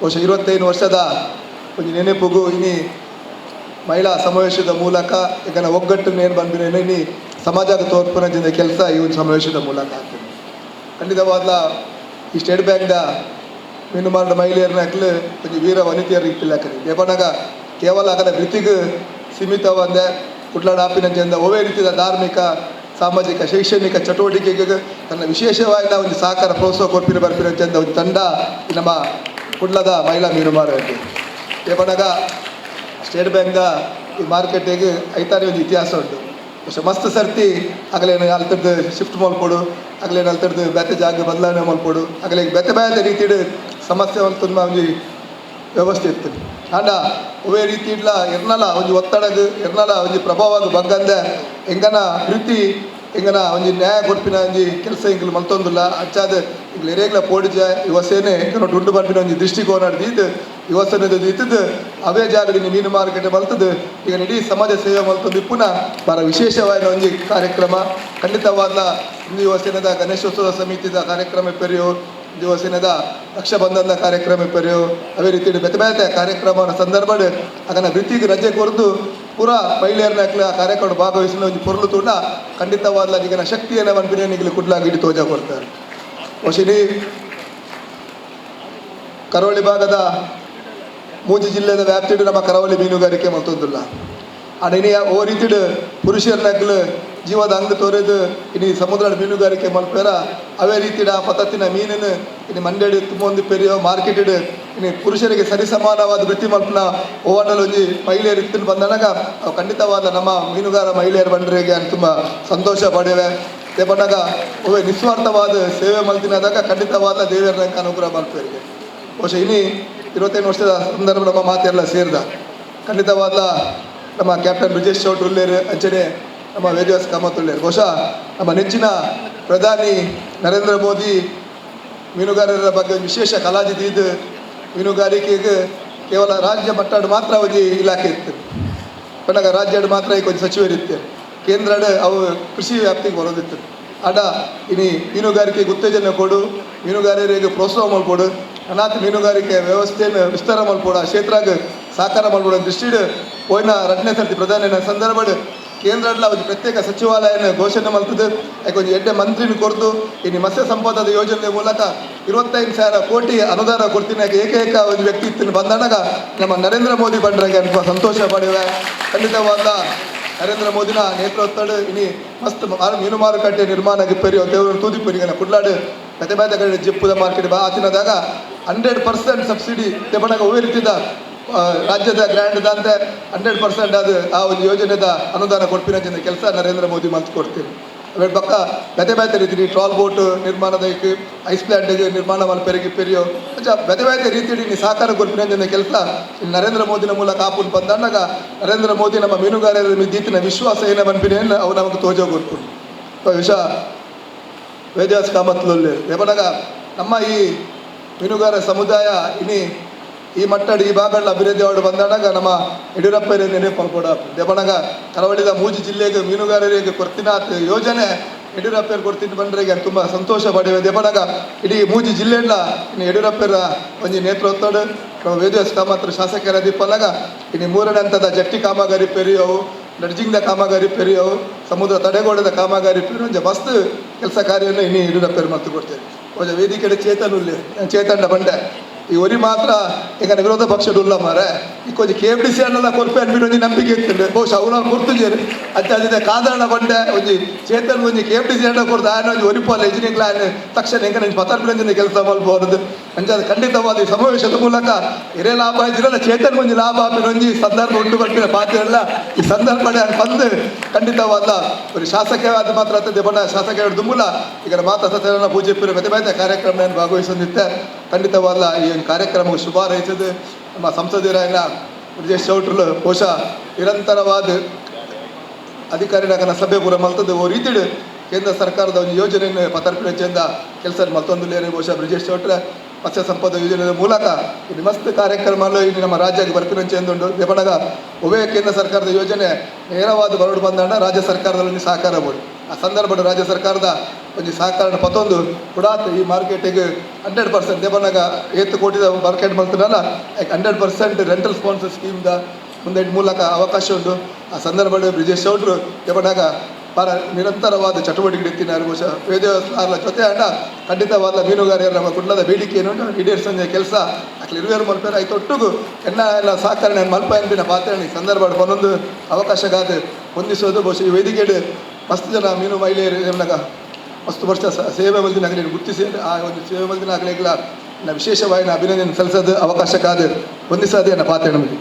ಬಹುಶಃ ಇರುವತ್ತೈದು ವರ್ಷದ ಒಂದು ನೆನೆಪುಗು ಇನಿ ಮಹಿಳಾ ಸಮಾವೇಶದ ಮೂಲಕ, ಈಗ ಒಗ್ಗಟ್ಟು ಏನು ಬಂದಿರೋ ಇನಿ ಸಮಾಜಕ್ಕೆ ತೋರ್ಪುನದಿಂದ ಕೆಲಸ ಈ ಒಂದು ಸಮಾವೇಶದ ಮೂಲಕ ಆಗ್ತದೆ. ಖಂಡಿತವಾದ ಈ ಸ್ಟೇಟ್ ಬ್ಯಾಂಕ್ದ ಮೀನು ಮಾಡಿದ ಮಹಿಳೆಯರನ್ನ ಹಾಕಲು ಒಂದು ವೀರ ವನಿತೆಯರು ಇಟ್ಟಿಲ್ಲಕರಿ ದೇಪನಾಗ ಕೇವಲ ಆಗಲ್ಲ, ವೃತ್ತಿಗೆ ಸೀಮಿತವಾದ ಜನ ಒವೇ ರೀತಿಯ ಧಾರ್ಮಿಕ, ಸಾಮಾಜಿಕ, ಶೈಕ್ಷಣಿಕ ಚಟುವಟಿಕೆಗೆ ತನ್ನ ವಿಶೇಷವಾದ ಒಂದು ಸಹಕಾರ ಪ್ರೋತ್ಸಾಹ ಕೊಡ್ಪಿರ ಬರ್ತಿರೋ ಚೆಂದ ಒಂದು ತಂಡ ನಮ್ಮ ಕುಡ್ಲದ ಮಹಿಳಾ ಮೀನು ಮಾರುಕಟ್ಟೆ ಏಪಡಗ ಸ್ಟೇಟ್ ಬ್ಯಾಂಕ್ದ ಈ ಮಾರುಕಟ್ಟೆಗೆ ಐತಾನೆ ಒಂದು ಇತಿಹಾಸ ಉಂಟು. ಅಷ್ಟು ಮಸ್ತ್ ಸರ್ತಿ ಆಗಲೇನು ಅಲ್ಲಿ ತಡ್ದು ಶಿಫ್ಟ್ ಮಾಡ್ಕೊಡು ಆಗಲೇನು ಅಲ್ಲಿ ತಡ್ದು ಬೆತ್ತೆ ಜಾಗ ಬದಲಾವಣೆ ಮಾಡ್ಕೊಡು ಅಗಲೇ ಬೆತ್ತೆ ಬೇತೆ ರೀತಿಡ್ ಸಮಸ್ಯೆ ಒಂದು ತುಂಬ ಒಂದು ವ್ಯವಸ್ಥೆ ಇತ್ತು. ಆಂಡ ಒವೇ ರೀತಿ ಇಡ್ಲ ಇರ್ನಲ್ಲ ಒಂದು ಒತ್ತಡಗ ಇರ್ನಲ್ಲ ಒಂದು ಪ್ರಭಾವ ಬಗ್ಗಂದೆ ಹೆಂಗನ ಪ್ರೀತಿ ಎಂಗನ ಒಂಜಿ ನ್ಯಾಯ ಕೊಡ್ಪಿನ ಒಂಜಿ ಕೆಲಸ ಇಂಗ್ಲು ಮಲ್ತೊಂದಿಲ್ಲ. ಅಚ್ಚಾದ ಇಂಗ್ಲು ಎರೇಗ್ಲ ಪೋಡಿಜ ಯುವಸೇನೆ ಎಂಗನ ದುಂಡು ಬರ್ಪಿನ ಒಂದು ದೃಷ್ಟಿಕೋನ ಹಿಡ್ದು ಯುವಸೇನೆ ದೀತದ, ಅವೇ ಜಾಗದಲ್ಲಿ ಮೀನು ಮಾರುಕಟ್ಟೆ ಮಲ್ತದ್ದು ಈಗ ಇಡೀ ಸಮಾಜ ಸೇವೆ ಮಲ್ತದ್ದು ಪುನಃ ಬಹಳ ವಿಶೇಷವಾದ ಒಂಜಿ ಕಾರ್ಯಕ್ರಮ. ಖಂಡಿತವಾದ ಹಿಂದೂ ಯುವಸೇನೆದ ಗಣೇಶೋತ್ಸವ ಸಮಿತಿದ ಕಾರ್ಯಕ್ರಮ ಪೆರೆಯೋ ದಿವಸಿನದ ರಕ್ಷಾಬಂಧನದ ಕಾರ್ಯಕ್ರಮ ಪೆರೆಯೋ ಅವೇ ರೀತಿ ಬೆತೆ ಬೇತೆ ಕಾರ್ಯಕ್ರಮದ ಸಂದರ್ಭ ಅದನ್ನು ವೃತ್ತಿಗೆ ರಜೆ ಕೊರದು ಪೂರ ಮಹಿಳೆಯರನ್ನ ಕಾರ್ಯಕ್ರಮ ಭಾಗವಹಿಸಲು ಒಂದು ಪೊರ್ಲು ತುಂಡ ಖಂಡಿತವಾದ ಈಗಿನ ಶಕ್ತಿಯನ್ನು ಒಂದು ನಿಗಲಿ ಕುಡ್ಲಾಗಿ ತೋಜ ಕೊಡ್ತಾರೆ. ವಶಿನಿ, ಕರಾವಳಿ ಭಾಗದ ಮೂಜಿ ಜಿಲ್ಲೆದ ವ್ಯಾಪ್ತಿಡು ನಮ್ಮ ಕರಾವಳಿ ಮೀನುಗಾರಿಕೆ ಮತ್ತೊಂದಿಲ್ಲ. ಅಡಿನಿ ಓ ರೀತಿಡ್ ಪುರುಷರನ್ನಾಗ್ಲು ಜೀವದ ಅಂಗ ತೋರೆದು ಇಡೀ ಸಮುದ್ರ ಮೀನುಗಾರಿಕೆ ಮಲ್ಪೇರ ಅವೇ ರೀತಿಡ ಆ ಪದ್ಧತಿನ ಮೀನನ್ನು ಇನ್ನು ಮಂಡ್ಯಡು ತುಂಬೊಂದು ಪೆರಿಯೋ ಮಾರ್ಕೆಟೆಡ್ ಇನ್ನು ಪುರುಷರಿಗೆ ಸರಿಸಮಾನವಾದ ವೃತ್ತಿ ಮಲ್ಪನ ಓವಣ್ಣಲು ಒಂಜಿ ಮಹಿಳೆಯರು ಇತ್ತು ಬಂದಾಗ ಖಂಡಿತವಾದ ನಮ್ಮ ಮೀನುಗಾರ ಮಹಿಳೆಯರು ಬಂದ್ರಿಗೆ ತುಂಬ ಸಂತೋಷ ಪಡೆವೆ. ಅದೇ ಬಂದಾಗ ಒಬ್ಬ ನಿಸ್ವಾರ್ಥವಾದ ಸೇವೆ ಮಲ್ತಿನಾದಾಗ ಖಂಡಿತವಾದ ದೇವರ ಅನುಗ್ರಹ ಮಾಡ್ತೇವೆ ಬಹುಶಃ ಇನಿ ಇರುವತ್ತೈದು ವರ್ಷದ ಸಂದರ್ಭ ನಮ್ಮ ಮಾತೆಲ್ಲ ಸೇರಿದ. ಖಂಡಿತವಾದ ನಮ್ಮ ಕ್ಯಾಪ್ಟನ್ ಬ್ರಿಜೇಶ್ ಚೌಟ್ ಉಳ್ಳೇರು ಅಂಚನೆ ನಮ್ಮ ವೇದವ್ಯಾಸ ಕಾಮತ್ ಉಳ್ಳೇರು ಬಹುಶಃ ನಮ್ಮ ನೆಚ್ಚಿನ ಪ್ರಧಾನಿ ನರೇಂದ್ರ ಮೋದಿ ಮೀನುಗಾರರ ಬಗ್ಗೆ ವಿಶೇಷ ಕಲಾಜಿದ್ದು ಇದು. ಮೀನುಗಾರಿಕೆಗೆ ಕೇವಲ ರಾಜ್ಯ ಮಟ್ಟಾಡ್ ಮಾತ್ರ ಅವಧಿ ಇಲಾಖೆ ಇತ್ತು. ಪಂಡಗ ರಾಜ್ಯಡ್ ಮಾತ್ರ ಈಗ ಒಂದು ಸಚಿವರಿತ್ತು ಕೇಂದ್ರ ಅವು ಕೃಷಿ ವ್ಯಾಪ್ತಿಗೆ ಬರೋದಿತ್ತು. ಅಡ, ಇನಿ ಮೀನುಗಾರಿಕೆಗೆ ಉತ್ತೇಜನ ಕೊಡು, ಮೀನುಗಾರರಿಗೆ ಪ್ರೋತ್ಸಾಹ ಮಾಡ್ಕೊಡು, ಅನಾಥ ಮೀನುಗಾರಿಕೆ ವ್ಯವಸ್ಥೆಯನ್ನು ವಿಸ್ತಾರ ಮಾಡ್ಕೊಡು, ಆ ಕ್ಷೇತ್ರಕ್ಕೆ ಸಾಕಾರ ಮಾಡ್ಕೊಡು ದೃಷ್ಟಿ ಹೋಯ್ನ ಎರಡನೇ ಸರ್ತಿ ಪ್ರಧಾನ ಸಂದರ್ಭ ಕೇಂದ್ರಡ್ಲ ಒಂದು ಪ್ರತ್ಯೇಕ ಸಚಿವಾಲಯನ ಘೋಷಣೆ ಮಾಡ್ತದೆ. ಯಾಕೆ ಒಂದು ಎಡ್ಡೆ ಮಂತ್ರಿನ ಕೊರತು ಇನ್ನು ಮತ್ಸ್ಯ ಸಂಪದದ ಯೋಜನೆ ಮೂಲಕ ಇರುವತ್ತೈದು ಸಾವಿರ ಕೋಟಿ ಅನುದಾನ ಕೊಡ್ತೀನಿ. ಯಾಕೆ ಏಕೈಕ ಒಂದು ವ್ಯಕ್ತಿ ಇತ್ತು ಬಂದಾಗ ನಮ್ಮ ನರೇಂದ್ರ ಮೋದಿ ಬಂದ್ರಾಗೆ ಅಲ್ಪ ಸಂತೋಷ ಪಡೆಯುವೆ ಖಂಡಿತವಾದ ನರೇಂದ್ರ ಮೋದಿನ ನೇತೃತ್ವದ ಇನಿ ಮಸ್ತ್ ಮೀನು ಮಾರುಕಟ್ಟೆ ನಿರ್ಮಾಣ ಪೆರಿ ದೇವರು ತೂದಿ ಕುಡ್ಲಾಡು. ಕತೆ ಬಾಯ್ದ ಕಡೆ ಜಿಪ್ಪುದ ಮಾರ್ಕೆಟ್ ಬಾ. ಆತಿನದಾಗ ಹಂಡ್ರೆಡ್ ಪರ್ಸೆಂಟ್ ಸಬ್ಸಿಡಿ ತೆಬಣಗ ಒವ್ವೇ ರೀತಿದ ಆ, ರಾಜ್ಯದ ಗ್ರ್ಯಾಂಡ್ ದಂತೆ ಹಂಡ್ರೆಡ್ ಪರ್ಸೆಂಟ್ ಅದು ಆ ಒಂದು ಯೋಜನೆದ ಅನುದಾನ ಕೊಡ್ಪಿನ ಕೆಲಸ ನರೇಂದ್ರ ಮೋದಿ ಮಂತ್ ಕೊಡ್ತೀನಿ. ಅದ್ರ ಪಕ್ಕ ಬೆತೆ ಬೇತೆ ರೀತಿ ಟ್ರಾಲ್ ಬೋಟ್ ನಿರ್ಮಾಣದ ಐಸ್ ಪ್ಲಾಂಟ್ ನಿರ್ಮಾಣ ಮಲ್ಪೆರಿಗೆ ಪೆರಿಯೋ ಅಂಚ ಬೇತೆ ಬೇತೆ ರೀತಿ ನೀ ಸಾಕಾರ ಕೊಡ್ಪಿನ ಕೆಲಸ ನರೇಂದ್ರ ಮೋದಿನ ಮೂಲಕ ಆಪುನ್ ಬಂದಾಗ ನರೇಂದ್ರ ಮೋದಿ ನಮ್ಮ ಮೀನುಗಾರರ ದೀತಿನ ವಿಶ್ವಾಸ ಏನ ಬಂಪಿನ ಅವು ನಮಗೆ ತೋಜೋ ಗೊತ್ತು ವಿಷ ವೇದಾಸ್ ಕಾಮತ್ಲಲ್ಲಿ. ರೇಪನಾಗ ನಮ್ಮ ಈ ಮೀನುಗಾರ ಸಮುದಾಯ, ಇನಿ ಈ ಮಟ್ಟ ಈ ಭಾಗಗಳ ಅಭಿವೃದ್ಧಿ ಅವರು ಬಂದಾಗ ನಮ್ಮ ಯಡಿಯೂರಪ್ಪ ನೆನಪು ಕೂಡ ದೆಬಣಗ ಕರಾವಳಿದ ಮೂಜಿ ಜಿಲ್ಲೆಗೆ, ಮೀನುಗಾರರಿಗೆ ಕೊಡ್ತಿನ ಯೋಜನೆ ಯಡಿಯೂರಪ್ಪ ಕೊಡ್ತೀನಿ ಬಂದ್ರೆ ತುಂಬ ಸಂತೋಷ ಪಡೆಯುವ ದೆಬಣಗ ಇಡೀ ಮೂಜಿ ಇನಿ ಯಡಿಯೂರಪ್ಪರ ಒಂದು ನೇತೃತ್ವದ ವೇದ ಸ್ಥಾಮತ್ರ ಶಾಸಕರ ದೀಪನಾಗ, ಇನ್ನು ಮೂರನೇ ಹಂತದ ಜಟ್ಟಿ ಕಾಮಗಾರಿ ಪೆರಿಯವು ನಡ್ಜಿಂಗ್ದ ಕಾಮಗಾರಿ ಪೆರಿಯವು, ಸಮುದ್ರ ತಡೆಗೋಡದ ಕಾಮಗಾರಿ ಪೆರಿಯೋ ಮಸ್ತ್ ಕೆಲಸ ಕಾರ್ಯವನ್ನು ಇನ್ನು ಯಡಿಯೂರಪ್ಪರು ಮತ್ತು ಕೊಡ್ತೇವೆ ವೇದಿಕೆ ಚೇತನ ಚೇತನ್ ಬಂಡೆ. ಒರಿ ಮಾತ್ರ ಈಗ ವಿರೋಧ ಪಕ್ಷದ ಉಲ್ಲ ಮಾರೆ ಎಫ್ ಡಿ ಸಿ ಅನ್ನೆಲ್ಲ ಕೊರ್ಪೆ ಅನ್ಬಿಟ್ಟು ಒಂದು ನಂಬಿಕೆ ಇರ್ತದೆ ಬಹುಶಃ ಅವನ ಕೊಡ್ತಿದ್ದೀರಿ ಅಜ್ಜ ಅದೇ ಕಾದಾಣ ಬಂಡೆ ಒಂದು ಚೇತನ್ ಒಂದು ಕೆ ಎಫ್ ಡಿ ಸಿ ಅಣ್ಣ ಕೊಡ್ದು. ಆಯ್ನ ಒಂದು ಒರಿಪಾಲ್ ಇಂಜಿನಿಯರಿಂಗ್ ಆಯ್ನ ತಕ್ಷಣ ಹೆಂಗ ನಂಜಿ ಪತಾರ್ಪಿನ ಕೆಲಸ ಮಲ್ಬೋದು ಅಂಚ ಖಂಡಿತವಾದ ಈ ಸಮಾವೇಶದ ಮೂಲಕ ಹಿರೇ ಲಾಭ ಇದ್ದಿರಲ್ಲ ಚೇತನ್ ಒಂದು ಲಾಭ ಆಪಿನ ಒಂಜಿ ಸಂದರ್ಭ ಉಂಟು ಬರ್ತಿನ ಪಾತ್ರ ಎಲ್ಲ. ಈ ಸಂದರ್ಭ ಬಂದು ಖಂಡಿತವಾದ ஒரு ಶಾಸಕವಾದ ಮಾತ್ರ ಆಗ್ತದೆ ಬಣ್ಣ ಶಾಸಕ ಮೂಲ. ಈಗ ಮಾತಾ ಸತ್ಯನ ಪೂಜೆ ಪಿರ ಮೆತೆ ಕಾರ್ಯಕ್ರಮ ಕಾರ್ಯಕ್ರಮ ಭಾಗವಹಿಸಿದ್ದೆ ಖಂಡಿತವಾದ ಈ ಒಂದು ಕಾರ್ಯಕ್ರಮಕ್ಕೆ ಶುಭ ಹಾರೈಸಿದ್ದು ನಮ್ಮ ಸಂಸದೀರಾಯನ ಬ್ರಿಜೇಶ್ ಚೌಟ್ರಲ್ ಬಹುಶಃ ನಿರಂತರವಾದ ಅಧಿಕಾರಿಗಳ ಸಭೆ ಪೂರ ಮಲ್ತದ್ದು ಓ ರೀತಿಡ್ ಕೇಂದ್ರ ಸರ್ಕಾರದ ಒಂದು ಯೋಜನೆಯನ್ನು ಚಂದ ಕೆಲಸ ಮತ್ತೊಂದು ಲೇರಿ ಬಹುಶಃ ಬ್ರಿಜೇಶ್ ಚೌಟ್ರ ಮತ್ಸ್ಯ ಸಂಪದ ಯೋಜನೆಯ ಮೂಲಕ ಇಲ್ಲಿ ಮಸ್ತ್ ಕಾರ್ಯಕ್ರಮಗಳು ಇಲ್ಲಿ ನಮ್ಮ ರಾಜ್ಯಕ್ಕೆ ಬರ್ಪಿನ ಚೆಂದುಂಡು ದೇಪಣಗ ಉಭಯ ಕೇಂದ್ರ ಸರ್ಕಾರದ ಯೋಜನೆ ನೇರವಾದ ಬರಡು ಬಂದಣ್ಣ ರಾಜ್ಯ ಸರ್ಕಾರದಲ್ಲಿ ಸಹಕಾರ ಬೋದು. ಆ ಸಂದರ್ಭದ ರಾಜ್ಯ ಸರ್ಕಾರದ ಒಂಜಿ ಸಹಕಾರ ಪತ್ತೊಂದು ಕೂಡ ಈ ಮಾರ್ಕೆಟಿಗೆ ಹಂಡ್ರೆಡ್ ಪರ್ಸೆಂಟ್ ದೇವನಾಗ ಏತ್ತು ಕೋಟಿದ ಮಾರ್ಕೆಟ್ ಮಾಡ್ತಾರಲ್ಲ ಹಂಡ್ರೆಡ್ ಪರ್ಸೆಂಟ್ ರೆಂಟಲ್ ಸ್ಪಾನ್ಸರ್ ಸ್ಕೀಮ್ದ ಮುಂದೆ ಮೂಲಕ ಅವಕಾಶ ಉಂಟು. ಆ ಸಂದರ್ಭದಲ್ಲಿ ಬ್ರಿಜೇಶ್ ಚೌಡ್ರು ದೇವನಾಗ ಪರ ನಿರಂತರವಾದ ಚಟುವಟಿಕೆ ಎತ್ತಿನಾರು ಬಹುಶಃ ವೇದವಾಸ್ಲಾರ್ಲ ಜೊತೆ ಆಂಡ ಖಂಡಿತವಾದ ಮೀನುಗಾರಿಯರ ನಮ್ಮ ಕುಟುಂಬದ ಬೇಡಿಕೆ ಏನು ಈಡೇರಿಸಂಜೆ ಕೆಲಸ. ಅಕ್ಲಿ ಇರುವೇರು ಮಲ್ಪೇರ ಆಯ್ತು ಒಟ್ಟಿಗೂ ಎನ್ನ ಎಲ್ಲ ಸಹಕರಣೆ ಮಲ್ಪ ಎಂಬಿನ ಪಾತ್ರ ಈ ಸಂದರ್ಭ ಒಂದೊಂದು ಅವಕಾಶಗಾದ ಹೊಂದಿಸೋದು ಬಹುಶಃ ಈ ವೇದಿಕೆಡು ಮಸ್ತ್ ಜನ ಮೀನು ಮಹಿಳೆಯರು ನಮ್ನಾಗ ಮಸ್ತ್ ವರ್ಷ ಸೇವೆ ಮಲ್ದಿನ ಆಗಲಿ ಗುರುತಿಸಿ ಆ ಒಂದು ಸೇವೆ ಮಲ್ದಿನ ಆಗಲಿಲ್ಲ ವಿಶೇಷವಾಗಿ ಅಭಿನಂದನೆ ಸಲ್ಲಿಸೋದು ಅವಕಾಶಕ್ಕಾದ ಹೊಂದಿಸೋದೇ ನನ್ನ ಪಾತ್ರ ನಮಗೆ